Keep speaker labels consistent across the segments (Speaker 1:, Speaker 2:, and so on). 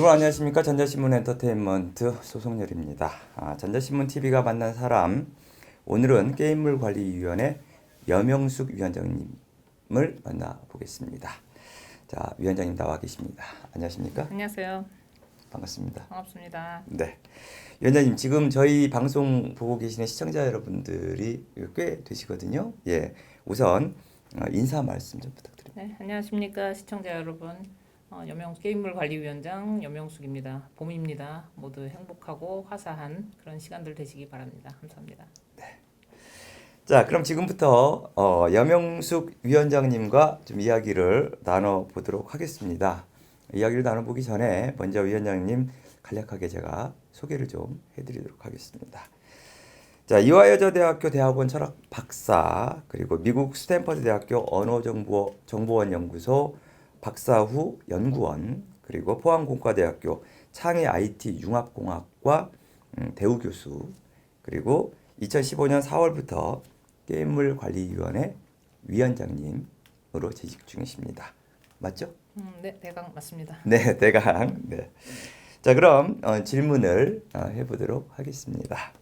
Speaker 1: 여러분 안녕하십니까 전자신문 엔터테인먼트 소송열입니다. 아, 전자신문 TV가 만난 사람 오늘은 게임물관리위원회 여명숙 위원장님을 만나보겠습니다. 자 위원장님 나와 계십니다. 안녕하십니까?
Speaker 2: 안녕하세요.
Speaker 1: 반갑습니다.
Speaker 2: 반갑습니다.
Speaker 1: 네. 위원장님 지금 저희 방송 보고 계시는 시청자 여러분들이 꽤 되시거든요. 예. 우선 어, 인사 말씀 좀 부탁드립니다.
Speaker 2: 네, 안녕하십니까 시청자 여러분. 어, 여명 게임물 관리위원장 여명숙입니다. 봄입니다. 모두 행복하고 화사한 그런 시간들 되시기 바랍니다. 감사합니다.
Speaker 1: 자, 그럼 지금부터 어, 여명숙 위원장님과 좀 이야기를 나눠 보도록 하겠습니다. 이야기를 나눠 보기 전에 먼저 위원장님 간략하게 제가 소개를 좀 해드리도록 하겠습니다. 자, 이화여자대학교 대학원 철학 박사 그리고 미국 스탠퍼드 대학교 언어정보 정보원 연구소 박사 후 연구원 그리고 포항공과대학교 창의 IT 융합공학과 음, 대우 교수 그리고 2015년 4월부터 게임물 관리위원회 위원장님으로 재직 중이십니다. 맞죠?
Speaker 2: 음, 네, 대강 맞습니다.
Speaker 1: 네, 대강. 네. 자, 그럼 어, 질문을 어, 해보도록 하겠습니다.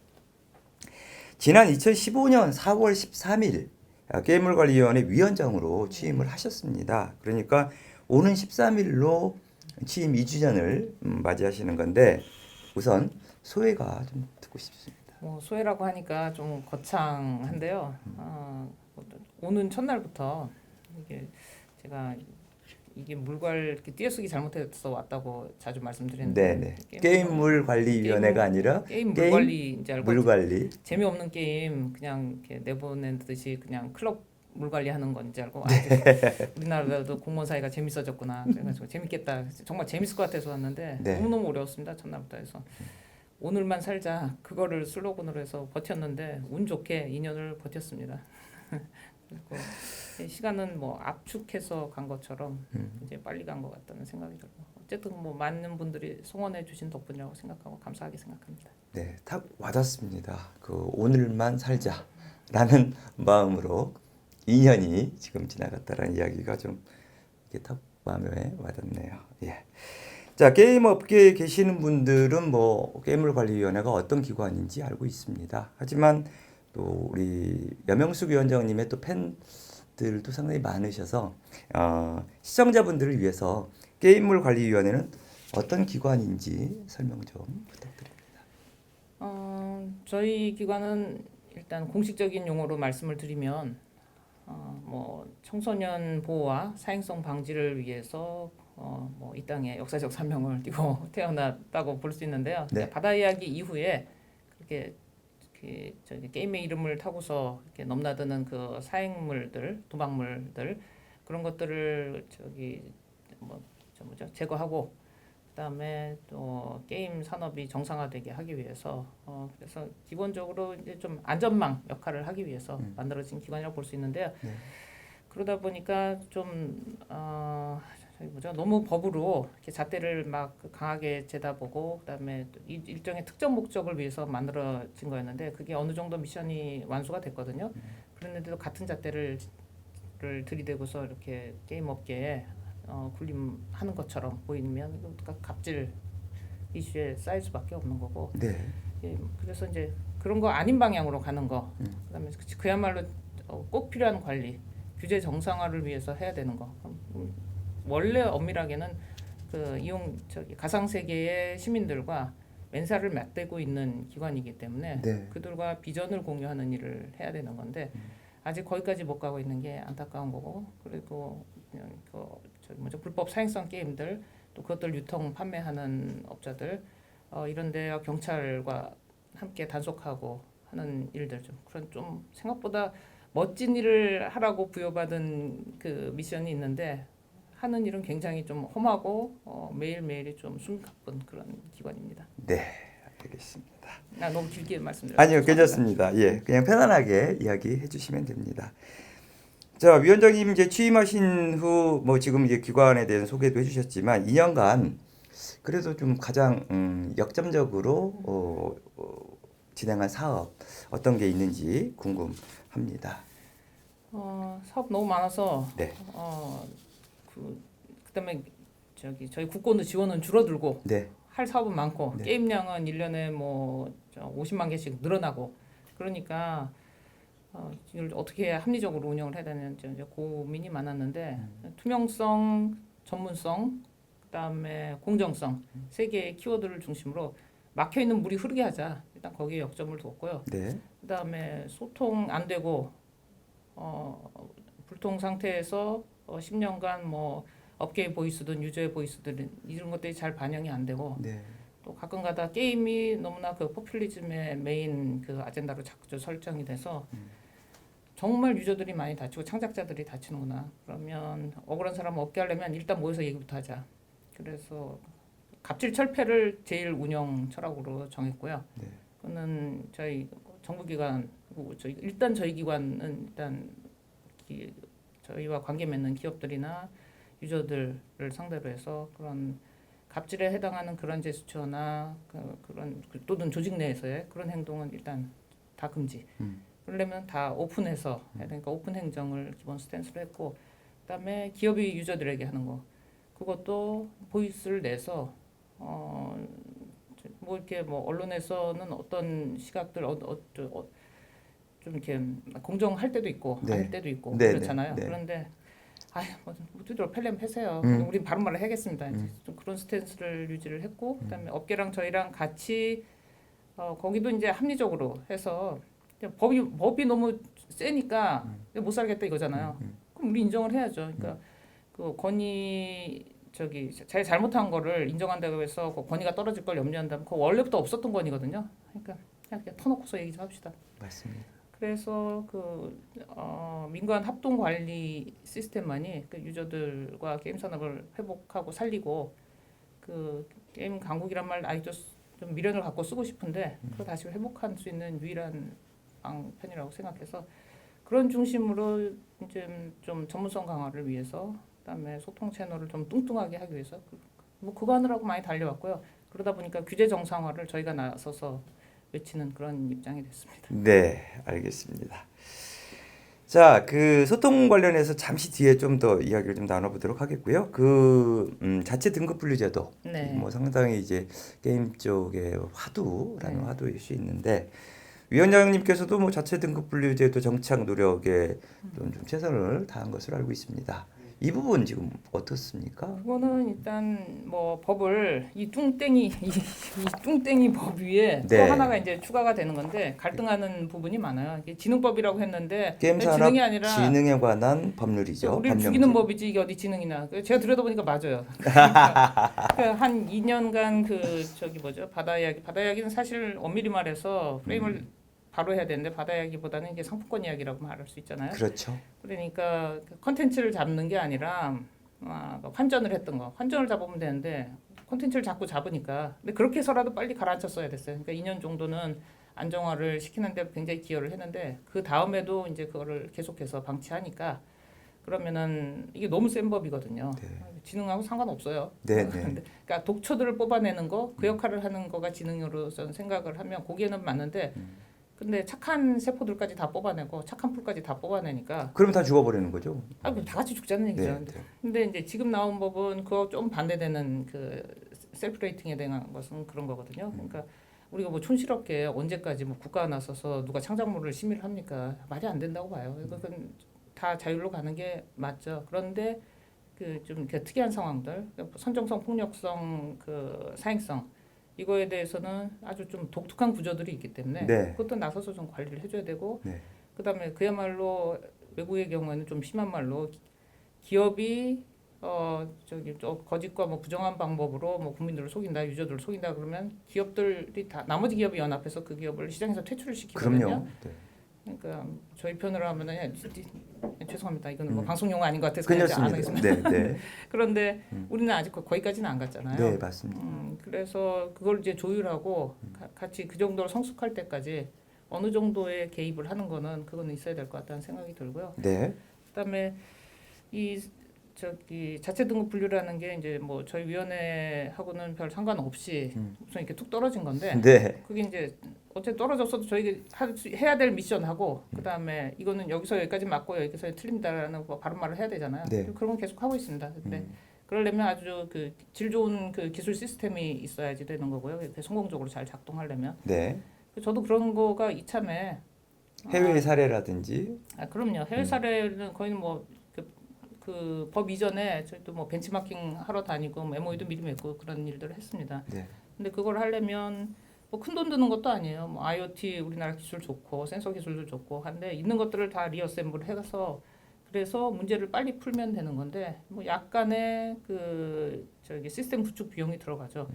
Speaker 1: 지난 2015년 4월 13일 어, 게임물 관리위원회 위원장으로 취임을 하셨습니다. 그러니까 오는 13일로 취임 2주년을 음, 맞이하시는 건데 우선 소회가 좀 듣고 싶습니다.
Speaker 2: 뭐 소회라고 하니까 좀 거창한데요. 어, 오는 첫날부터 이게 제가 이게 물관 이렇게 띄어쓰기 잘못해서 왔다고 자주 말씀드렸는데
Speaker 1: 네, 네. 게임 물 관리 위원회가 아니라
Speaker 2: 게임
Speaker 1: 게임
Speaker 2: 물관리인지 알고
Speaker 1: 물 관리.
Speaker 2: 재미없는 게임 그냥 이렇게 내보낸 듯이 그냥 클럽 물 관리하는 건지 알고 아,
Speaker 1: 네.
Speaker 2: 우리나라도 공무원 사이가 재밌어졌구나 그래가지고 재밌겠다 정말 재밌을 것 같아서 왔는데
Speaker 1: 네.
Speaker 2: 너무너무 어려웠습니다 첫날부터 해서 오늘만 살자 그거를 슬로건으로 해서 버텼는데 운 좋게 2년을 버텼습니다 그리고 시간은 뭐 압축해서 간 것처럼
Speaker 1: 음.
Speaker 2: 이제 빨리 간 것 같다는 생각이 들고 어쨌든 뭐 많은 분들이 송원해 주신 덕분이라고 생각하고 감사하게 생각합니다.
Speaker 1: 네, 탁 와닿습니다. 그 오늘만 살자라는 마음으로 2년이 지금 지나갔다라는 이야기가 좀 이렇게 탁 마음에 와닿네요. 예. 자, 게임 업계에 계시는 분들은 뭐 게임물 관리위원회가 어떤 기관인지 알고 있습니다. 하지만 또 우리 여명숙 위원장님의 또 팬들도 상당히 많으셔서 어, 시청자분들을 위해서 게임물 관리위원회는 어떤 기관인지 설명 좀 부탁드립니다.
Speaker 2: 어, 저희 기관은 일단 공식적인 용어로 말씀을 드리면 어, 뭐 청소년 보호와 사행성 방지를 위해서 어, 뭐 이 땅에 역사적 사명을 띠고 태어났다고 볼 수 있는데요.
Speaker 1: 네.
Speaker 2: 바다 이야기 이후에 그렇게 그 저기 게임의 이름을 타고서 이렇게 넘나드는 그 사행물들, 도박물들 그런 것들을 저기 뭐 저 뭐죠 제거하고 그다음에 또 게임 산업이 정상화되게 하기 위해서 어 그래서 기본적으로 이제 좀 안전망 역할을 하기 위해서
Speaker 1: 음.
Speaker 2: 만들어진 기관이라고 볼 수 있는데요.
Speaker 1: 네.
Speaker 2: 그러다 보니까 좀 어 저기 뭐죠 너무 법으로 이렇게 잣대를 막 강하게 재다 보고 그다음에 또 이- 일정의 특정 목적을 위해서 만들어진 거였는데 그게 어느 정도 미션이 완수가 됐거든요. 그랬는데도 같은 잣대를 를 들이대고서 이렇게 게임 업계에 어, 군림하는 것처럼 보이면 가- 갑질 이슈에 쌓일 수밖에 없는 거고
Speaker 1: 네.
Speaker 2: 예, 그래서 이제 그런 거 아닌 방향으로 가는 거
Speaker 1: 음.
Speaker 2: 그다음에 그- 그야말로 어, 꼭 필요한 관리 규제 정상화를 위해서 해야 되는 거 음, 원래 엄밀하게는 그 이용 저기 가상 세계의 시민들과 맨살을 맞대고 있는 기관이기 때문에
Speaker 1: 네.
Speaker 2: 그들과 비전을 공유하는 일을 해야 되는 건데 아직 거기까지 못 가고 있는 게 안타까운 거고 그리고 그 저기 뭐죠 불법 사행성 게임들 또 그것들 유통 판매하는 업자들 어, 이런 데와 경찰과 함께 단속하고 하는 일들 좀 그런 좀 생각보다 멋진 일을 하라고 부여받은 그 미션이 있는데 하는 일은 굉장히 좀 험하고 어, 매일매일이 좀 숨가쁜 그런 기관입니다.
Speaker 1: 네. 알겠습니다.
Speaker 2: 나 너무 길게 말씀드렸어요.
Speaker 1: 아니요, 괜찮습니다. 예, 그냥 편안하게 이야기해 주시면 됩니다. 자, 위원장님 이제 취임하신 후 뭐 지금 이제 기관에 대한 소개도 해주셨지만 2년간 그래도 좀 가장 음, 역점적으로 어, 어, 진행한 사업 어떤 게 있는지 궁금합니다.
Speaker 2: 어, 사업 너무 많아서
Speaker 1: 네.
Speaker 2: 어, 그 그다음에 저기 저희 국고는 지원은 줄어들고
Speaker 1: 네.
Speaker 2: 할 사업은 많고
Speaker 1: 네.
Speaker 2: 게임량은 1년에 뭐 50만 개씩 늘어나고 그러니까 어, 이걸 어떻게 합리적으로 운영을 해야 되는지 이제 고민이 많았는데 투명성, 전문성, 그다음에 공정성 세 개의 키워드를 중심으로 막혀 있는 물이 흐르게 하자. 일단 거기에 역점을 뒀고요.
Speaker 1: 네.
Speaker 2: 그다음에 소통 안 되고 어, 불통 상태에서 어, 10년간 뭐 업계의 보이스든 유저의 보이스든 이런 것들이 잘 반영이 안 되고
Speaker 1: 네.
Speaker 2: 또 가끔가다 게임이 너무나 그 포퓰리즘의 메인 그 아젠다로 자꾸 설정이 돼서 정말 유저들이 많이 다치고 창작자들이 다치는구나. 그러면 억울한 사람 없게 하려면 일단 모여서 얘기부터 하자. 그래서 갑질 철폐를 제일 운영 철학으로 정했고요.
Speaker 1: 네.
Speaker 2: 그는 저희 정부기관 그리고 저희 일단 저희 기관은 일단 기, 저희와 관계 맺는 기업들이나 유저들을 상대로 해서 그런 갑질에 해당하는 그런 제스처나 그, 그런 그 또는 조직 내에서의 그런 행동은 일단 다 금지.
Speaker 1: 음.
Speaker 2: 그러려면 다 오픈해서 해야 되니까 오픈 행정을 기본 스탠스로 했고 그다음에 기업이 유저들에게 하는 거 그것도 보이스를 내서 어, 뭐 이렇게 뭐 언론에서는 어떤 시각들 어, 어, 저, 어, 좀 이렇게 공정할 때도 있고
Speaker 1: 네.
Speaker 2: 아닐 때도 있고
Speaker 1: 네,
Speaker 2: 그렇잖아요.
Speaker 1: 네, 네.
Speaker 2: 그런데 아휴 뭐 두드려 패려면 패세요.
Speaker 1: 음.
Speaker 2: 우린 바른 말을 해야겠습니다. 이제
Speaker 1: 음.
Speaker 2: 좀 그런 스탠스를 유지를 했고 그다음에 업계랑 저희랑 같이 어, 거기도 이제 합리적으로 해서 법이 법이 너무 세니까 못 살겠다 이거잖아요.
Speaker 1: 음.
Speaker 2: 그럼 우리 인정을 해야죠. 그러니까 그 권위 저기 자기 잘못한 거를 인정한다고 해서 그 권위가 떨어질 걸 염려한다면 그 원래부터 없었던 권위거든요. 그러니까 그냥, 그냥 터놓고서 얘기 좀 합시다.
Speaker 1: 맞습니다.
Speaker 2: 그래서 그 어, 민관 합동 관리 시스템만이 그 유저들과 게임 산업을 회복하고 살리고 그 게임 강국이란 말 아직도 쓰- 좀 미련을 갖고 쓰고 싶은데 그거 다시 회복할 수 있는 유일한 방 편이라고 생각해서 그런 중심으로 이제 좀 전문성 강화를 위해서 그다음에 소통 채널을 좀 뚱뚱하게 하기 위해서 그- 뭐 그거 하느라고 많이 달려왔고요. 그러다 보니까 규제 정상화를 저희가 나서서 외치는 그런 입장이 됐습니다.
Speaker 1: 네, 알겠습니다. 자, 그 소통 관련해서 잠시 뒤에 좀 더 이야기를 좀 나눠보도록 하겠고요. 그 음, 자체 등급 분류제도
Speaker 2: 네.
Speaker 1: 뭐 상당히 이제 게임 쪽의 화두라는
Speaker 2: 네.
Speaker 1: 화두일 수 있는데 위원장님께서도 뭐 자체 등급 분류제도 정착 노력에 좀, 좀 최선을 다한 것으로 알고 있습니다. 이 부분 지금 어떻습니까?
Speaker 2: 그거는 일단 뭐 법을 이 뚱땡이 이, 이 뚱땡이 법 위에
Speaker 1: 네.
Speaker 2: 또 하나가 이제 추가가 되는 건데 갈등하는 부분이 많아요. 이게 지능법이라고 했는데
Speaker 1: 게임 산업
Speaker 2: 지능이 아니라
Speaker 1: 진흥에 관한 법률이죠. 법령제.
Speaker 2: 죽이는 법이지 이게 어디 지능이나. 그 제가 들여다보니까 맞아요. 그러니까 그한 2년간 그 저기 뭐죠 바다 이야기 바다 이야기는 사실 엄밀히 말해서 프레임을
Speaker 1: 음.
Speaker 2: 바로 해야 되는데 바다 이야기보다는 이게 상품권 이야기라고 말할 수 있잖아요.
Speaker 1: 그렇죠.
Speaker 2: 그러니까 그 컨텐츠를 잡는 게 아니라 아, 그 환전을 했던 거 환전을 잡으면 되는데 콘텐츠를 자꾸 잡으니까 근데 그렇게 해서라도 빨리 가라앉혔어야 됐어요. 그러니까 2년 정도는 안정화를 시키는데 굉장히 기여를 했는데 그 다음에도 이제 그거를 계속해서 방치하니까 그러면은 이게 너무 센 법이거든요. 지능하고 상관없어요.
Speaker 1: 네, 네.
Speaker 2: 그러니까 독초들을 뽑아내는 거 그 역할을 하는 거가 지능으로 저는 생각을 하면 거기에는 맞는데 근데 착한 세포들까지 다 뽑아내고 착한 풀까지 다 뽑아내니까
Speaker 1: 그러면 다 죽어버리는 거죠.
Speaker 2: 아, 그럼 다 같이 죽자는 얘기죠.
Speaker 1: 네, 네.
Speaker 2: 근데 이제 지금 나온 법은 그거 좀 반대되는 그 셀프 레이팅에 대한 것은 그런 거거든요. 그러니까 우리가 뭐 촌스럽게 언제까지 뭐 국가가 나서서 누가 창작물을 심의를 합니까? 말이 안 된다고 봐요. 그건 다 자율로 가는 게 맞죠. 그런데 그 좀 특이한 상황들, 선정성, 폭력성, 그 사행성 이거에 대해서는 아주 좀 독특한 구조들이 있기 때문에
Speaker 1: 네.
Speaker 2: 그것도 나서서 좀 관리를 해줘야 되고
Speaker 1: 네.
Speaker 2: 그다음에 그야말로 외국의 경우에는 좀 심한 말로 기- 기업이 어 저기 저 거짓과 뭐 부정한 방법으로 뭐 국민들을 속인다 유저들을 속인다 그러면 기업들이 다 나머지 기업이 연합해서 그 기업을 시장에서 퇴출을 시키거든요.
Speaker 1: 그럼요. 네.
Speaker 2: 그러니까 저희 편으로 하면은 야, 죄송합니다. 이거는 뭐
Speaker 1: 음.
Speaker 2: 방송 용어 아닌 것 같아서 그냥 안 하겠습니다.
Speaker 1: 네, 네.
Speaker 2: 그런데
Speaker 1: 음.
Speaker 2: 우리는 아직 거- 거기까지는 안 갔잖아요.
Speaker 1: 네, 맞습니다.
Speaker 2: 음, 그래서 그걸 이제 조율하고 가- 같이 그 정도로 성숙할 때까지 어느 정도의 개입을 하는 거는 그거는 있어야 될 것 같다는 생각이 들고요.
Speaker 1: 네.
Speaker 2: 그다음에 이 저기 자체 등급 분류라는 게 이제 뭐 저희 위원회하고는 별 상관없이
Speaker 1: 음.
Speaker 2: 우선 이렇게 툭 떨어진 건데
Speaker 1: 네.
Speaker 2: 그게 이제 어째 떨어졌어도 저희가 할 수- 해야 될 미션하고 그다음에 이거는 여기서 여기까지 맞고 여기서 틀린다라는 거 바른 말을 해야 되잖아요.
Speaker 1: 네.
Speaker 2: 그런 건 계속 하고 있습니다. 근데
Speaker 1: 음.
Speaker 2: 그러려면 아주 그 질 좋은 그 기술 시스템이 있어야지 되는 거고요. 이렇게 성공적으로 잘 작동하려면
Speaker 1: 네.
Speaker 2: 저도 그런 거가 이참에
Speaker 1: 해외 사례라든지
Speaker 2: 아 그럼요. 해외
Speaker 1: 음.
Speaker 2: 사례는 거의 뭐 그 법 이전에 저희도 뭐 벤치마킹 하러 다니고 뭐 MOU도 미리 맺고 그런 일들을 했습니다.
Speaker 1: 네.
Speaker 2: 근데 그걸 하려면 뭐 큰 돈 드는 것도 아니에요. 뭐 IoT 우리나라 기술 좋고 센서 기술도 좋고 한데 있는 것들을 다 리어셈블 해서 그래서 문제를 빨리 풀면 되는 건데 뭐 약간의 그 저기 시스템 구축 비용이 들어가죠.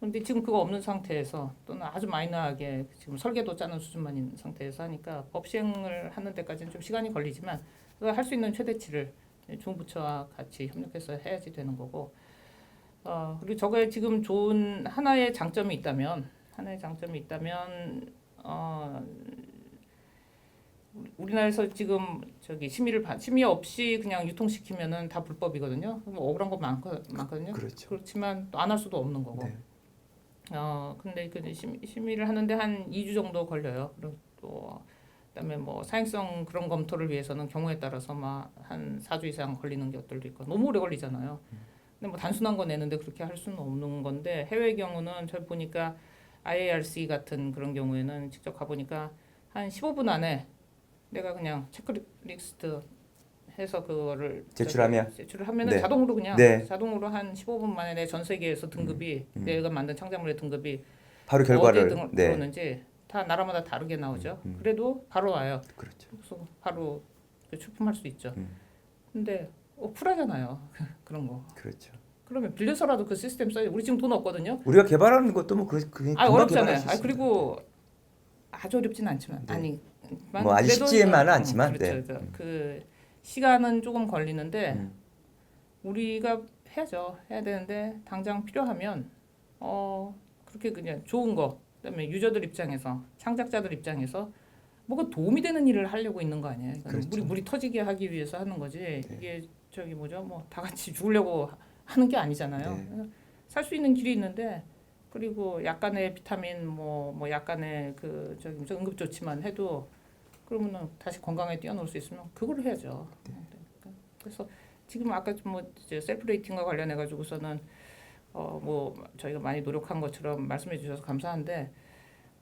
Speaker 2: 근데 지금 그거 없는 상태에서 또는 아주 마이너하게 지금 설계도 짜는 수준만 있는 상태에서 하니까 법 시행을 하는 데까지는 좀 시간이 걸리지만 할 수 있는 최대치를 중부처와 같이 협력해서 해야지 되는 거고 어, 그리고 저거에 지금 좋은 하나의 장점이 있다면 하나의 장점이 있다면 어, 우리나라에서 지금 저기 심의를 받- 심의 없이 그냥 유통시키면은 다 불법이거든요. 억울한 거 많거, 많거든요.
Speaker 1: 그렇죠.
Speaker 2: 그렇지만 또 안 할 수도 없는 거고.
Speaker 1: 네.
Speaker 2: 어 근데 그 심, 심의를 하는데 한 2주 정도 걸려요. 그리고 또 그다음에 뭐 사행성 그런 검토를 위해서는 경우에 따라서 막 한 4주 이상 걸리는 것들도 있고 너무 오래 걸리잖아요. 근데 뭐 단순한 거 내는데 그렇게 할 수는 없는 건데 해외 경우는 저 보니까 IARC 같은 그런 경우에는 직접 가 보니까 한 15분 안에 내가 그냥 체크리스트 해서 그거를
Speaker 1: 제출하면?
Speaker 2: 제출을 하면은
Speaker 1: 네.
Speaker 2: 자동으로 그냥
Speaker 1: 네.
Speaker 2: 자동으로 한 15분 만에 내 전 세계에서 등급이
Speaker 1: 음.
Speaker 2: 내가 만든 창작물의 등급이
Speaker 1: 바로
Speaker 2: 어디에
Speaker 1: 결과를
Speaker 2: 등,
Speaker 1: 네.
Speaker 2: 들어오는지 다 나라마다 다르게 나오죠.
Speaker 1: 음.
Speaker 2: 그래도 바로 와요.
Speaker 1: 그렇죠.
Speaker 2: 그래서 바로 그 출품할 수 있죠.
Speaker 1: 음.
Speaker 2: 근데 어, 쿨하잖아요. 그런 거.
Speaker 1: 그렇죠.
Speaker 2: 그러면 빌려서라도 그 시스템 써야 우리 지금 돈 없거든요.
Speaker 1: 우리가 개발하는 것도 뭐 그,
Speaker 2: 그아 어렵잖아요. 아. 그리고 아주 어렵진 않지만
Speaker 1: 네.
Speaker 2: 아니
Speaker 1: 뭐 아주 쉽지만은
Speaker 2: 음,
Speaker 1: 않지만,
Speaker 2: 그렇죠.
Speaker 1: 네.
Speaker 2: 그렇죠. 그 시간은 조금 걸리는데
Speaker 1: 음.
Speaker 2: 우리가 해야죠. 해야 되는데 당장 필요하면 어 그렇게 그냥 좋은 거 그다음에 유저들 입장에서 창작자들 입장에서 뭐가 도움이 되는 일을 하려고 있는 거 아니에요. 이거는
Speaker 1: 그렇죠.
Speaker 2: 물이 물이 터지게 하기 위해서 하는 거지. 이게 저기 뭐죠? 뭐 다 같이 죽으려고 하는 게 아니잖아요.
Speaker 1: 네.
Speaker 2: 살수 있는 길이 있는데 그리고 약간의 비타민 뭐뭐 약간의 그 저기 뭐죠? 응급 조치만 해도 그러면은 다시 건강에 뛰어놀 수 있으면 그걸 해야죠. 그래서 지금 아까 좀뭐 이제 셀프 레이팅과 관련해 가지고서는 어 뭐 저희가 많이 노력한 것처럼 말씀해 주셔서 감사한데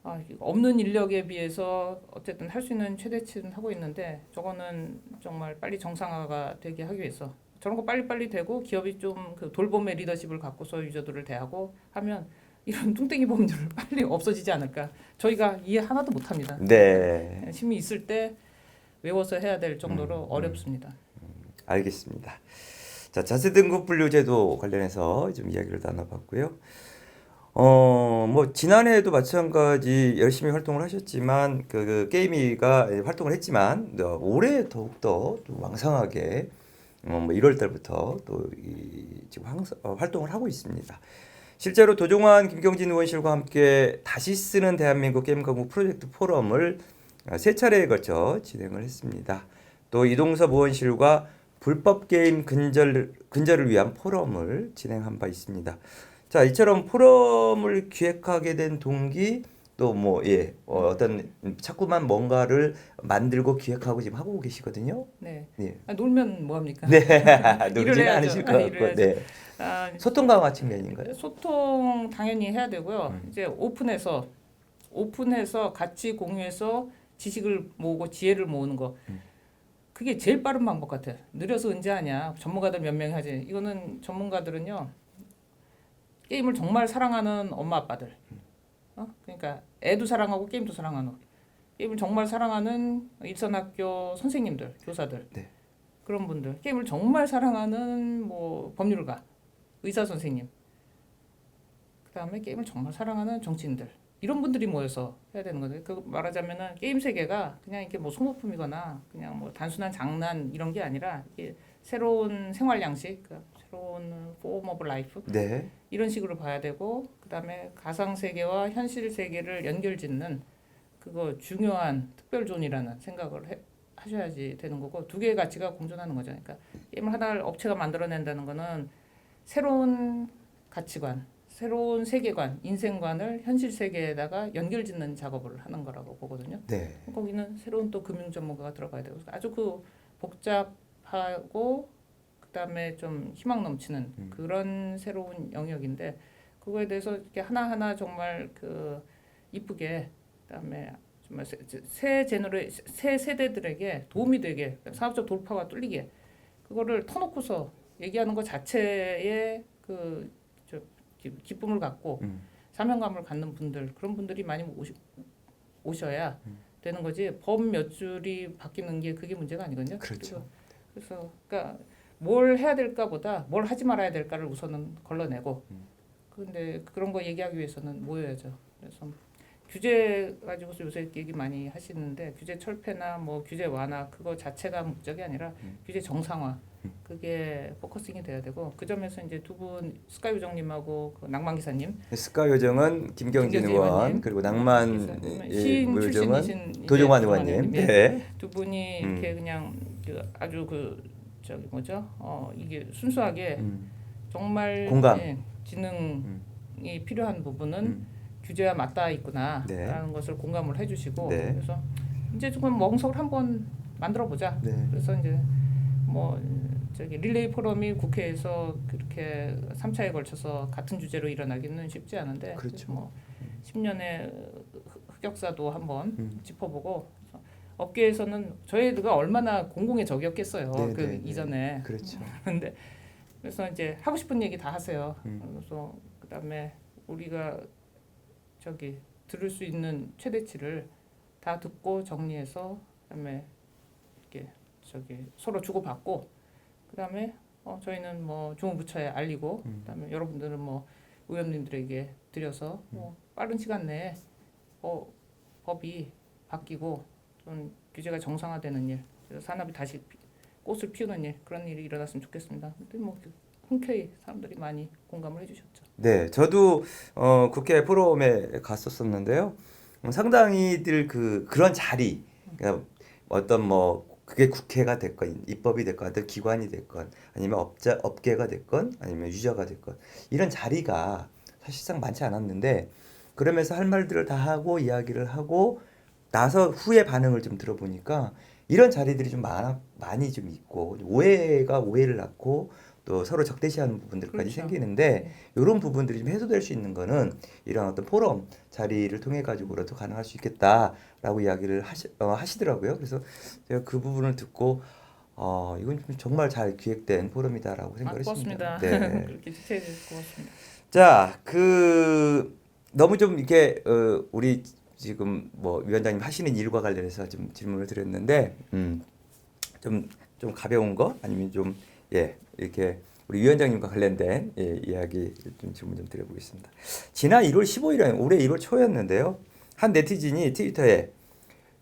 Speaker 2: 아, 없는 인력에 비해서 어쨌든 할 수 있는 최대치는 하고 있는데 저거는 정말 빨리 정상화가 되게 하기 위해서 저런 거 빨리빨리 되고 기업이 좀 그 돌봄의 리더십을 갖고서 유저들을 대하고 하면 이런 뚱땡이 범죄를 빨리 없어지지 않을까 저희가 이해 하나도 못합니다.
Speaker 1: 네.
Speaker 2: 심이 있을 때 외워서 해야 될 정도로
Speaker 1: 음, 음.
Speaker 2: 어렵습니다.
Speaker 1: 알겠습니다. 자, 자세 등급 분류 제도 관련해서 좀 이야기를 나눠봤고요. 어, 뭐 지난해에도 마찬가지 열심히 활동을 하셨지만 그, 그 게이미가 활동을 했지만 어, 올해 더욱더 좀 왕성하게 어, 뭐 1월 달부터 또 이, 지금 항, 어, 활동을 하고 있습니다. 실제로 도종환, 김경진 의원실과 함께 다시 쓰는 대한민국 게임 강국 프로젝트 포럼을 어, 세 차례에 걸쳐 진행을 했습니다. 또 이동섭 의원실과 불법 게임 근절 근절을 위한 포럼을 진행한 바 있습니다. 자, 이처럼 포럼을 기획하게 된 동기 또 뭐 예, 어, 어떤 자꾸만 뭔가를 만들고 기획하고 지금 하고 계시거든요.
Speaker 2: 네.
Speaker 1: 예.
Speaker 2: 아, 놀면 뭐 합니까?
Speaker 1: 네, 놀지는
Speaker 2: 해야죠.
Speaker 1: 않으실 것
Speaker 2: 아,
Speaker 1: 같고,
Speaker 2: 일을
Speaker 1: 네.
Speaker 2: 아,
Speaker 1: 소통 강화 측면인가요?
Speaker 2: 소통 당연히 해야 되고요.
Speaker 1: 음.
Speaker 2: 이제 오픈해서 오픈해서 같이 공유해서 지식을 모으고 지혜를 모으는 거.
Speaker 1: 음.
Speaker 2: 그게 제일 빠른 방법 같아. 느려서 언제 하냐. 전문가들 몇 명이 하지. 이거는 전문가들은요. 게임을 정말 사랑하는 엄마 아빠들. 어? 그러니까 애도 사랑하고 게임도 사랑하는 게임을 정말 사랑하는 일선학교 선생님들, 교사들.
Speaker 1: 네.
Speaker 2: 그런 분들. 게임을 정말 사랑하는 뭐 법률가, 의사 선생님. 그다음에 게임을 정말 사랑하는 정치인들 이런 분들이 모여서 해야 되는 거죠. 그 말하자면은 게임 세계가 그냥 이렇게 뭐 소모품이거나 그냥 뭐 단순한 장난 이런 게 아니라 이게 새로운 생활 양식, 그 새로운 폼 오브 라이프
Speaker 1: 네.
Speaker 2: 이런 식으로 봐야 되고 그다음에 가상 세계와 현실 세계를 연결짓는 그거 중요한 특별 존이라는 생각을 해, 하셔야지 되는 거고 두 개의 가치가 공존하는 거죠. 그러니까 게임을 하나를 업체가 만들어낸다는 거는 새로운 가치관, 새로운 세계관, 인생관을 현실 세계에다가 연결 짓는 작업을 하는 거라고 보거든요.
Speaker 1: 네.
Speaker 2: 거기는 새로운 또 금융 전문가가 들어가야 되고 아주 그 복잡하고 그다음에 좀 희망 넘치는
Speaker 1: 음.
Speaker 2: 그런 새로운 영역인데 그거에 대해서 이렇게 하나 하나 정말 그 이쁘게 그다음에 정말 새, 새 제너레 새 세대들에게 도움이 되게 사업적 돌파가 뚫리게 그거를 터놓고서 얘기하는 것 자체에 그저 기쁨을 갖고
Speaker 1: 음.
Speaker 2: 사명감을 갖는 분들 그런 분들이 많이 오시, 오셔야
Speaker 1: 음.
Speaker 2: 되는 거지 법 몇 줄이 바뀌는 게 그게 문제가 아니거든요.
Speaker 1: 그렇죠.
Speaker 2: 그래서, 그래서 그러니까 뭘 해야 될까보다 뭘 하지 말아야 될까를 우선은 걸러내고
Speaker 1: 음.
Speaker 2: 근데 그런 거 얘기하기 위해서는 모여야죠. 그래서 규제 가지고서 요새 얘기 많이 하시는데 규제 철폐나 뭐 규제 완화 그거 자체가 목적이 아니라
Speaker 1: 음.
Speaker 2: 규제 정상화
Speaker 1: 음.
Speaker 2: 그게 포커싱이 돼야 되고 그 점에서 이제 두 분 스카이 요정님하고 그 낭만 기사님
Speaker 1: 스카 요정은 김경진
Speaker 2: 김경진
Speaker 1: 의원
Speaker 2: 의원님.
Speaker 1: 그리고 낭만
Speaker 2: 기사님,
Speaker 1: 예,
Speaker 2: 시인
Speaker 1: 뭐 요정은
Speaker 2: 출신이신 이제
Speaker 1: 도종환 의원님.
Speaker 2: 의원님.
Speaker 1: 네.
Speaker 2: 두 분이
Speaker 1: 음.
Speaker 2: 이렇게 그냥 그 아주 그 저기 뭐죠? 어 이게 순수하게
Speaker 1: 음.
Speaker 2: 정말
Speaker 1: 공감.
Speaker 2: 예, 지능이 필요한 부분은
Speaker 1: 음.
Speaker 2: 규제와 맞닿아 있구나라는
Speaker 1: 네.
Speaker 2: 것을 공감을 해주시고
Speaker 1: 네.
Speaker 2: 그래서 이제 조금 멍석을 한번 만들어 보자.
Speaker 1: 네.
Speaker 2: 그래서 이제 뭐 저기 릴레이 포럼이 국회에서 그렇게 3차에 걸쳐서 같은 주제로 일어나기는 쉽지 않은데
Speaker 1: 그렇죠.
Speaker 2: 뭐 10년의 흑역사도 한번
Speaker 1: 음.
Speaker 2: 짚어보고 업계에서는 저희가 얼마나 공공의 적이었겠어요.
Speaker 1: 네,
Speaker 2: 그
Speaker 1: 네, 네.
Speaker 2: 이전에
Speaker 1: 그렇죠.
Speaker 2: 근데 그래서 이제 하고 싶은 얘기 다 하세요.
Speaker 1: 음.
Speaker 2: 그래서 그다음에 우리가 저기 들을 수 있는 최대치를 다 듣고 정리해서 그다음에 이렇게 저기 서로 주고받고 그다음에 어 저희는 뭐 주무부처에 알리고
Speaker 1: 음.
Speaker 2: 그다음에 여러분들은 뭐 의원님들에게 드려서 뭐 빠른 시간 내에 어, 법이 바뀌고 좀 규제가 정상화되는 일, 산업이 다시 피- 꽃을 피우는 일 그런 일이 일어났으면 좋겠습니다. 근데 뭐 흔쾌히 사람들이 많이 공감을 해주셨죠.
Speaker 1: 네, 저도 어, 국회 포럼에 갔었었는데요. 음, 상당히들 그 그런 자리, 그러니까 어떤 뭐 그게 국회가 됐건 입법이 됐건 어떤 기관이 됐건 아니면 업자 업계가 됐건 아니면 유저가 됐건. 이런 자리가 사실상 많지 않았는데 그러면서 할 말들을 다 하고 이야기를 하고 나서 후에 반응을 좀 들어보니까 이런 자리들이 좀 많아 많이 좀 있고 오해가 오해를 낳고 또 서로 적대시하는 부분들까지
Speaker 2: 그렇죠.
Speaker 1: 생기는데 이런 부분들이 좀 해소될 수 있는 거는 이런 어떤 포럼 자리를 통해 가지고라도 가능할 수 있겠다라고 이야기를 하시, 어, 하시더라고요. 그래서 제가 그 부분을 듣고 어 이건 좀 정말 잘 기획된 포럼이다라고
Speaker 2: 아,
Speaker 1: 생각을
Speaker 2: 고맙습니다.
Speaker 1: 했습니다. 네.
Speaker 2: 그렇게 지체해 주셔서 고맙습니다.
Speaker 1: 자, 그 너무 좀 이렇게 어, 우리 지금 뭐 위원장님 하시는 일과 관련해서 좀 질문을 드렸는데, 음, 좀좀 가벼운 거 아니면 좀 예, 이렇게 우리 위원장님과 관련된 예, 이야기 좀 질문 좀 드려보겠습니다. 지난 1월 15일에 올해 1월 초였는데요. 한 네티즌이 트위터에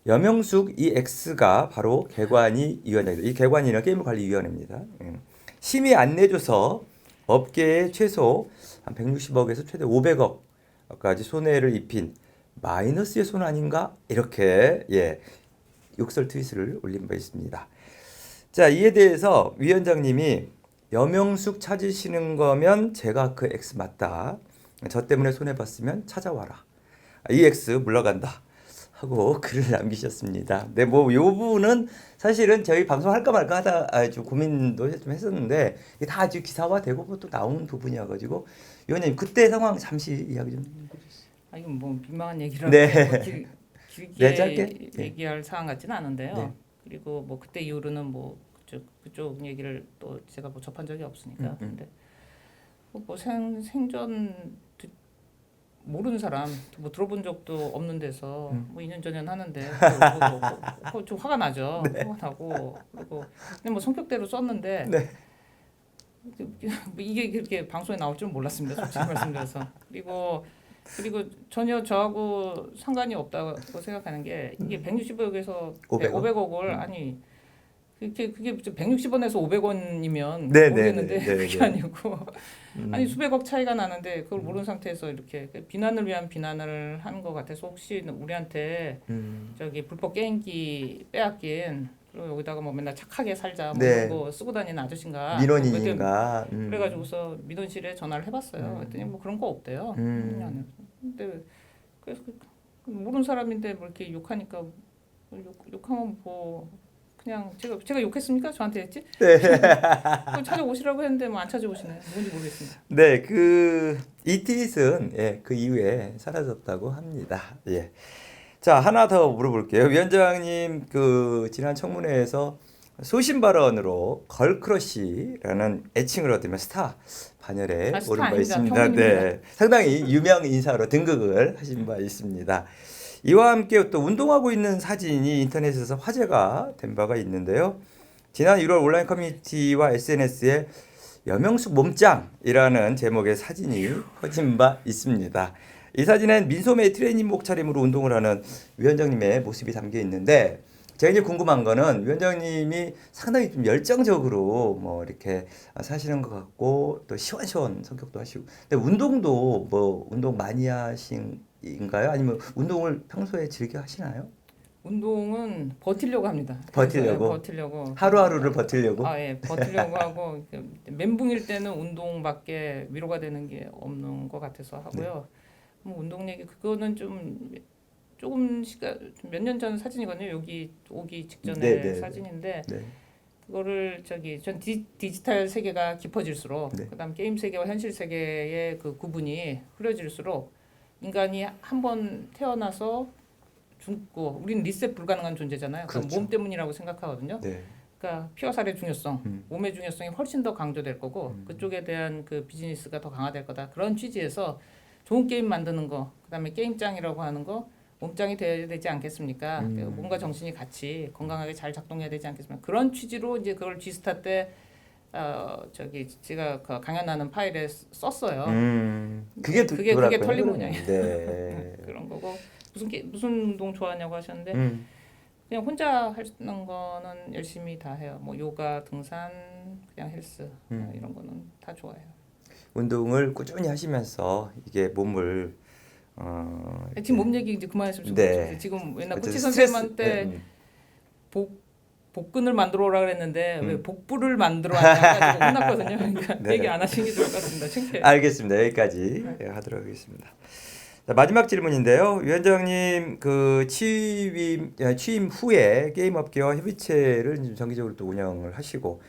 Speaker 1: 여명숙 이 X가 바로 개관이 위원장이다. 이 개관이는 게임 관리 위원회입니다. 음. 심의 안 내줘서 업계에 최소 한 160억에서 최대 500억까지 손해를 입힌 마이너스의 손 아닌가 이렇게 예 욕설 트윗을 올린 바 있습니다. 자 이에 대해서 위원장님이 여명숙 찾으시는 거면 제가 그 X 맞다. 저 때문에 손해 봤으면 찾아와라. 이 X 물러간다. 하고 글을 남기셨습니다. 근데 뭐이 부분은 사실은 저희 방송 할까 말까 하다 아, 좀 고민도 좀 했었는데 이게 다 아주 기사화되고 뭐또 나온 부분이어가지고 위원님 그때 상황 잠시 이야기 좀.
Speaker 2: 아 이건 뭐 민망한 얘기라
Speaker 1: 네.
Speaker 2: 뭐 길, 길게
Speaker 1: 네, 짧게. 네.
Speaker 2: 얘기할 사안 같지는 않은데요.
Speaker 1: 네.
Speaker 2: 그리고 뭐 그때 이후로는 뭐 그쪽 그쪽 얘기를 또 제가 뭐 접한 적이 없으니까.
Speaker 1: 음, 음.
Speaker 2: 근데 뭐 생, 생전 듣- 모르는 사람 뭐 들어본 적도 없는 데서
Speaker 1: 음.
Speaker 2: 뭐 2년 전엔 하는데 뭐, 뭐, 뭐, 뭐, 좀 화가 나죠. 화가 나고 그리고 근데 뭐 성격대로 썼는데
Speaker 1: 네.
Speaker 2: 뭐 이게 그렇게 방송에 나올 줄 몰랐습니다. 솔직히 말씀드려서 그리고 그리고 전혀 저하고 상관이 없다고 생각하는 게 이게 160억에서
Speaker 1: 500억?
Speaker 2: 500억을 아니 그게 그게 160원에서 500원이면
Speaker 1: 네, 네,
Speaker 2: 모르겠는데 그게
Speaker 1: 네.
Speaker 2: 아니고
Speaker 1: 음.
Speaker 2: 아니 수백억 차이가 나는데 그걸 모르는 상태에서 이렇게 비난을 위한 비난을 하는 것 같아서 혹시 우리한테
Speaker 1: 음.
Speaker 2: 저기 불법 게임기 빼앗긴 그리고 여기다가 뭐 맨날 착하게 살자 뭐
Speaker 1: 네.
Speaker 2: 거 쓰고 다니는 아저씨인가
Speaker 1: 민원인인가. 음.
Speaker 2: 그래가지고서 민원실에 전화를 해봤어요.
Speaker 1: 음.
Speaker 2: 그랬더니 뭐 그런 거 없대요.
Speaker 1: 음.
Speaker 2: 근데 그래서 그- 모르는 사람인데 뭐 이렇게 욕하니까 욕, 욕하면 뭐 그냥 제가 제가 욕했습니까? 저한테 했지?
Speaker 1: 네.
Speaker 2: 찾아오시라고 했는데 뭐 안 찾아오시네. 누군지 모르겠습니다.
Speaker 1: 네, 그 이티잇은 예, 그 이후에 사라졌다고 합니다. 예. 자, 하나 더 물어볼게요. 위원장님 그 지난 청문회에서 소신 발언으로 걸크러쉬라는 애칭을 얻으며 스타 반열에
Speaker 2: 아, 스타
Speaker 1: 오른 바
Speaker 2: 아닙니다.
Speaker 1: 있습니다. 네. 상당히 유명 인사로 등극을 하신 바 있습니다. 이와 함께 또 운동하고 있는 사진이 인터넷에서 화제가 된 바가 있는데요. 지난 1월 온라인 커뮤니티와 SNS에 여명숙 몸짱이라는 제목의 사진이 퍼진 바 있습니다. 이 사진엔 민소매 트레이닝복 차림으로 운동을 하는 위원장님의 모습이 담겨 있는데 제가 이제 궁금한 거는 위원장님이 상당히 좀 열정적으로 뭐 이렇게 사시는 것 같고 또 시원시원 성격도 하시고 근데 운동도 뭐 운동 많이 하신가요? 아니면 운동을 평소에 즐겨 하시나요?
Speaker 2: 운동은 버티려고 합니다.
Speaker 1: 버티려고?
Speaker 2: 그래서 버티려고.
Speaker 1: 하루하루를 버티려고?
Speaker 2: 아 예, 버티려고 하고 멘붕일 때는 운동밖에 위로가 되는 게 없는 것 같아서 하고요. 뭐 운동 얘기 그거는 좀 조금 시간 몇 년 전 사진이거든요. 여기 오기 직전의
Speaker 1: 네, 네, 네.
Speaker 2: 사진인데
Speaker 1: 네.
Speaker 2: 그거를 저기 전 디, 디지털 세계가 깊어질수록
Speaker 1: 네.
Speaker 2: 그다음 게임 세계와 현실 세계의 그 구분이 흐려질수록 인간이 한 번 태어나서 죽고 우리는 리셋 불가능한 존재잖아요. 그건
Speaker 1: 그렇죠.
Speaker 2: 몸 때문이라고 생각하거든요.
Speaker 1: 네.
Speaker 2: 그러니까 피와 살의 중요성,
Speaker 1: 음.
Speaker 2: 몸의 중요성이 훨씬 더 강조될 거고
Speaker 1: 음.
Speaker 2: 그쪽에 대한 그 비즈니스가 더 강화될 거다. 그런 취지에서 좋은 게임 만드는 거, 그다음에 게임장이라고 하는 거 몸짱이 돼야 되지 않겠습니까?
Speaker 1: 음.
Speaker 2: 그 몸과 정신이 같이 건강하게 잘 작동해야 되지 않겠습니까? 그런 취지로 이제 그걸 G스타 때 어, 저기 제가 그 강연하는 파일에 쓰- 썼어요.
Speaker 1: 음. 그게 도-
Speaker 2: 그게- 그게. 털린 모양이에요.
Speaker 1: 네.
Speaker 2: 그런 거고 무슨 게, 무슨 운동 좋아하냐고 하셨는데
Speaker 1: 음.
Speaker 2: 그냥 혼자 하는 거는 열심히 다 해요. 뭐 요가, 등산, 그냥 헬스 뭐
Speaker 1: 음.
Speaker 2: 이런 거는 다 좋아해요.
Speaker 1: 운동을 꾸준히 하시면서 이게 몸을 어
Speaker 2: 지금 몸 얘기 이제 그만했으면 좋겠어요.
Speaker 1: 네.
Speaker 2: 지금 옛날 코치 선생님한테
Speaker 1: 음.
Speaker 2: 복 복근을 만들어 오라 그랬는데 왜
Speaker 1: 음.
Speaker 2: 복부를 만들어 왔냐고 혼났거든요. 그러니까
Speaker 1: 네.
Speaker 2: 얘기 안 하시는 게 좋을 것 같습니다. 창피해요.
Speaker 1: 알겠습니다. 여기까지 예, 하도록 하겠습니다. 자, 마지막 질문인데요. 위원장님 그 취임 아, 취임 후에 게임 업계와 협의체를 좀 정기적으로 또 운영을 하시고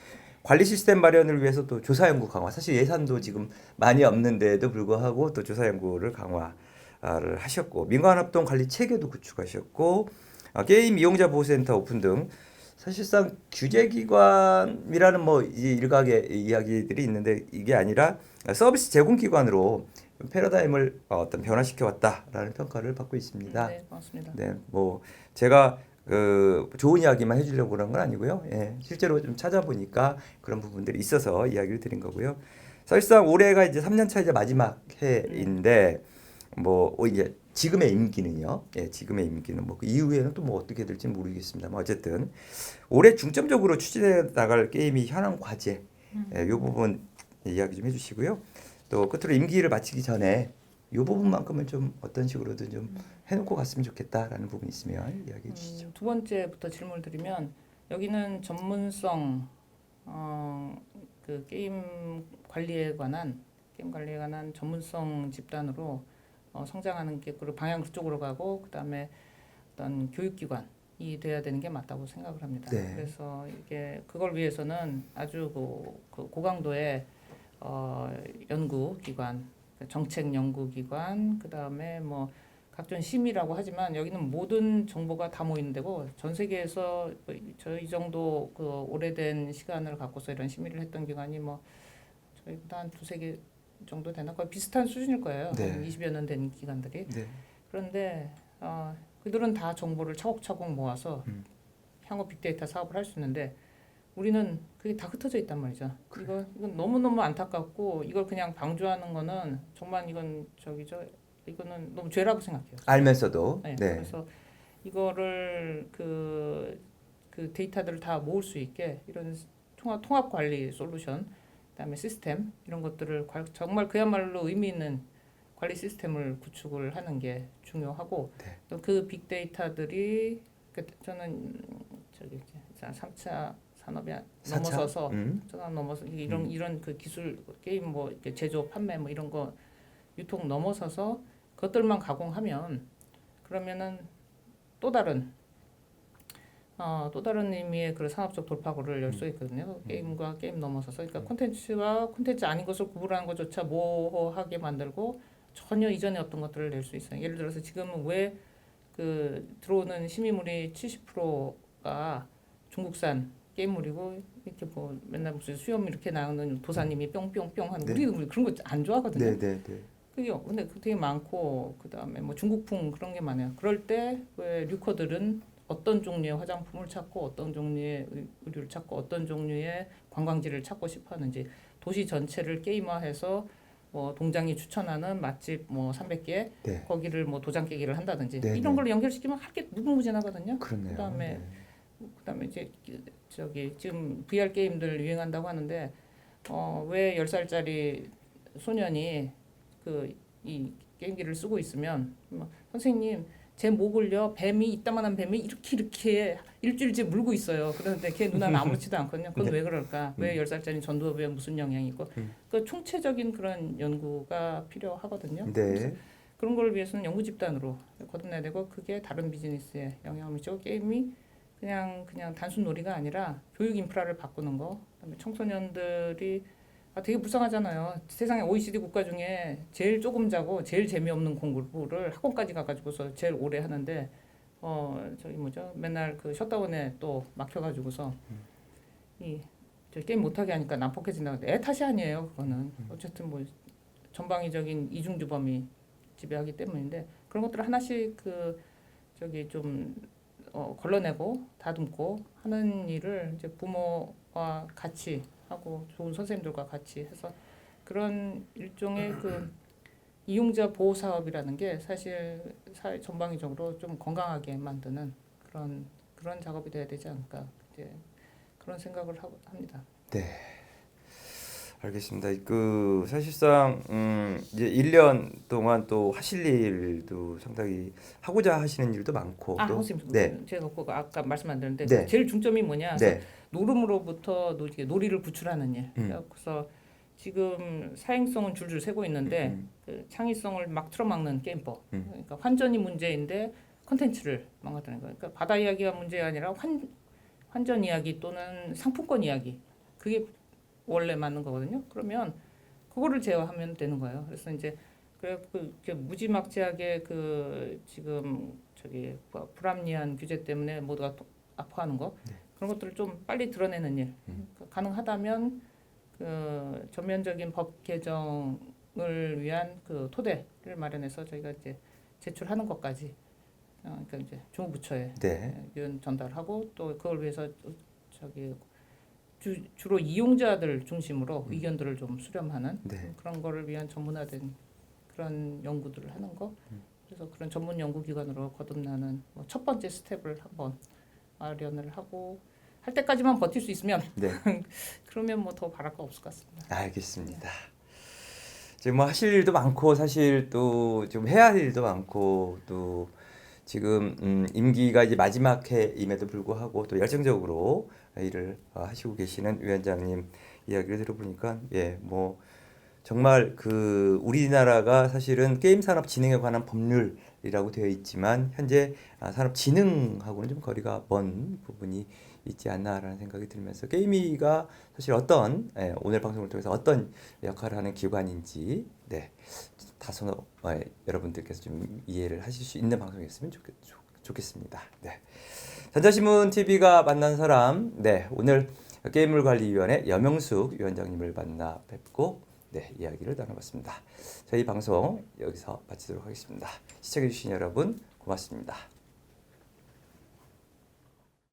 Speaker 1: 관리 시스템 마련을 위해서 또 조사 연구 강화. 사실 예산도 지금 많이 없는데도 불구하고 또 조사 연구를 강화를 하셨고 민관 합동 관리 체계도 구축하셨고 아, 게임 이용자 보호센터 오픈 등 사실상 규제기관이라는 뭐이 일각의 이야기들이 있는데 이게 아니라 서비스 제공 기관으로 패러다임을 어, 어떤 변화시켜 왔다라는 평가를 받고 있습니다.
Speaker 2: 네, 고맙습니다.
Speaker 1: 네, 뭐 제가 그 좋은 이야기만 해주려고 그런 건 아니고요. 예, 실제로 좀 찾아보니까 그런 부분들이 있어서 이야기를 드린 거고요. 사실상 올해가 이제 3년 차 이제 마지막 해인데 뭐 어, 이제 지금의 임기는요. 예, 지금의 임기는 뭐 그 이후에는 또 뭐 어떻게 될지 는 모르겠습니다만 어쨌든 올해 중점적으로 추진해 나갈 게임이 현황 과제 예, 요 부분 이야기 좀 해주시고요. 또 끝으로 임기를 마치기 전에 요 부분만큼은 좀 어떤 식으로든 좀 해놓고 갔으면 좋겠다라는 부분이 있으면 이야기해 주시죠.
Speaker 2: 음, 두 번째부터 질문을 드리면 여기는 전문성 어, 그 게임 관리에 관한 게임 관리에 관한 전문성 집단으로 어, 성장하는 게 그리고 방향 그쪽으로 가고 그 다음에 어떤 교육기관이 돼야 되는 게 맞다고 생각을 합니다.
Speaker 1: 네.
Speaker 2: 그래서 이게 그걸 위해서는 아주 그, 그 고강도의 어, 연구기관, 정책 연구기관, 그 다음에 뭐 각종 심의라고 하지만 여기는 모든 정보가 다 모이는 데고 전 세계에서 뭐 저희 정도 그 오래된 시간을 갖고서 이런 심의를 했던 기관이 뭐 저희보다 한 두세 개 정도 되나 거의 비슷한 수준일 거예요.
Speaker 1: 네.
Speaker 2: 한 20여 년 된 기관들이.
Speaker 1: 네.
Speaker 2: 그런데 어, 그들은 다 정보를 차곡차곡 모아서
Speaker 1: 음.
Speaker 2: 향후 빅데이터 사업을 할 수 있는데 우리는 그게 다 흩어져 있단 말이죠. 이거 이건 너무 너무 안타깝고 이걸 그냥 방조하는 거는 정말 이건 저기 저 이거는 너무 죄라고 생각해요.
Speaker 1: 알면서도
Speaker 2: 네.
Speaker 1: 네.
Speaker 2: 그래서 이거를 그, 그 데이터들을 다 모을 수 있게 이런 통합 통합 관리 솔루션, 그다음에 시스템 이런 것들을 관- 정말 그야말로 의미 있는 관리 시스템을 구축을 하는 게 중요하고
Speaker 1: 네.
Speaker 2: 또그 빅데이터들이 그 저는 저기 이제 3차 산업이? 넘어서서
Speaker 1: 음.
Speaker 2: 전환 넘어서 이런
Speaker 1: 음.
Speaker 2: 이런 그 기술 게임 뭐 제조 판매 뭐 이런 거 유통 넘어서서 그것들만 가공하면 그러면은 또 다른 어, 또 다른 의미의 그 산업적 돌파구를 열 수 있거든요. 게임과 게임 넘어서서 그러니까 콘텐츠와 콘텐츠 아닌 것을 구분하는 것조차 모호하게 만들고 전혀 이전의 어떤 것들을 낼 수 있어요. 예를 들어서 지금은 왜 그 들어오는 심의물이 70%가 중국산 게임물이고 이렇게 뭐 맨날 무슨 수염 이렇게 나오는 도사님이 뿅뿅뿅 하는
Speaker 1: 네.
Speaker 2: 우리는 그런 거 안 좋아하거든요.
Speaker 1: 네, 네, 네.
Speaker 2: 그게 근데 그 되게 많고 그다음에 뭐 중국풍 그런 게 많아요. 그럴 때 왜 류커들은 어떤 종류의 화장품을 찾고 어떤 종류의 의- 의류를 찾고 어떤 종류의 관광지를 찾고 싶어 하는지 도시 전체를 게임화해서 뭐 동장이 추천하는 맛집 뭐 300개
Speaker 1: 네.
Speaker 2: 거기를 뭐 도장 깨기를 한다든지
Speaker 1: 네,
Speaker 2: 이런
Speaker 1: 네.
Speaker 2: 걸 연결시키면 할 게 무궁무진하거든요.
Speaker 1: 그렇네요.
Speaker 2: 그다음에
Speaker 1: 네.
Speaker 2: 그다음에 이제 그- 저기 지금 VR 게임들 유행한다고 하는데 어왜 10살짜리 소년이 그 이 게임기를 쓰고 있으면 뭐, 선생님 제 목을요 뱀이 이따만한 뱀이 이렇게 이렇게 일주일째 물고 있어요. 그런데 걔 눈은 아무렇지도 않거든요. 그건
Speaker 1: 네.
Speaker 2: 왜 그럴까? 왜 10살짜리 전두엽에 무슨 영향이 있고
Speaker 1: 음.
Speaker 2: 그 총체적인 그런 연구가 필요하거든요.
Speaker 1: 네.
Speaker 2: 그런 걸 위해서는 연구 집단으로 거듭나야 되고 그게 다른 비즈니스에 영향을 미치고 게임이 그냥 그냥 단순 놀이가 아니라 교육 인프라를 바꾸는 거 그다음에 청소년들이 아 되게 불쌍하잖아요. 세상에 OECD 국가 중에 제일 조금 자고 제일 재미없는 공부를 학원까지 가가지고서 제일 오래 하는데 어 저기 뭐죠? 맨날 그 셧다운에 또 막혀가지고서 이 저 게임 못하게 하니까 난폭해진다고 애 탓이 아니에요 그거는. 어쨌든 뭐 전방위적인 이중주범이 지배하기 때문인데 그런 것들을 하나씩 그 저기 좀 어, 걸러내고 다듬고 하는 일을 이제 부모와 같이 하고 좋은 선생님들과 같이 해서 그런 일종의 그 이용자 보호 사업이라는 게 사실 사회 전방위적으로 좀 건강하게 만드는 그런 그런 작업이 돼야 되지 않을까 이제 그런 생각을 하고 합니다.
Speaker 1: 알겠습니다. 그 사실상 음 이제 1년 동안 또 하실 일도 상당히 하고자 하시는 일도 많고
Speaker 2: 아,
Speaker 1: 또
Speaker 2: 선생님,
Speaker 1: 네.
Speaker 2: 제가 그거 아까 말씀 안 드렸는데
Speaker 1: 네.
Speaker 2: 제일 중점이 뭐냐?
Speaker 1: 네.
Speaker 2: 노름으로부터 놀, 놀이를 구출하는 일.
Speaker 1: 음.
Speaker 2: 그래서 지금 사행성은 줄줄 세고 있는데
Speaker 1: 음,
Speaker 2: 그 창의성을 막 틀어막는 게임법.
Speaker 1: 음.
Speaker 2: 그러니까 환전이 문제인데 컨텐츠를 망가뜨리는 거예요. 그러니까 바다 이야기가 문제가 아니라 환 환전 이야기 또는 상품권 이야기. 그게 원래 맞는 거거든요. 그러면 그거를 제어하면 되는 거예요. 그래서 이제 그래 그 무지막지하게 그 지금 저기 뭐 불합리한 규제 때문에 모두가 또 아파하는 거 그런 것들을 좀 빨리 드러내는 일
Speaker 1: 음.
Speaker 2: 그러니까 가능하다면 그 전면적인 법 개정을 위한 그 토대를 마련해서 저희가 이제 제출하는 것까지 어, 그러니까 이제 중부처에
Speaker 1: 네.
Speaker 2: 전달하고 또 그걸 위해서 저기 주, 주로 이용자들 중심으로
Speaker 1: 음.
Speaker 2: 의견들을 좀 수렴하는
Speaker 1: 네.
Speaker 2: 그런 거를 위한 전문화된 그런 연구들을 하는 거
Speaker 1: 음.
Speaker 2: 그래서 그런 전문 연구기관으로 거듭나는 뭐 첫 번째 스텝을 한번 마련을 하고 할 때까지만 버틸 수 있으면
Speaker 1: 네.
Speaker 2: 그러면 뭐 더 바랄 거 없을 것 같습니다.
Speaker 1: 알겠습니다. 지금 뭐 하실 일도 많고 사실 또좀 해야 할 일도 많고 또 지금 음, 임기가 이제 마지막 해임에도 불구하고 또 열정적으로 일을 어, 하시고 계시는 위원장님 이야기를 들어보니까 예 뭐 정말 그 우리나라가 사실은 게임 산업 진흥에 관한 법률이라고 되어 있지만 현재 아, 산업 진흥하고는 좀 거리가 먼 부분이 있지 않나라는 생각이 들면서 게임이가 사실 어떤 예, 오늘 방송을 통해서 어떤 역할을 하는 기관인지 네 다소 어, 여러분들께서 좀 이해를 하실 수 있는 방송이었으면 좋겠, 좋, 좋겠습니다. 네. 전자신문 TV가 만난 사람 네 오늘 게임물관리위원회 여명숙 위원장님을 만나 뵙고 네 이야기를 나눠봤습니다. 저희 방송 여기서 마치도록 하겠습니다. 시청해주신 여러분 고맙습니다.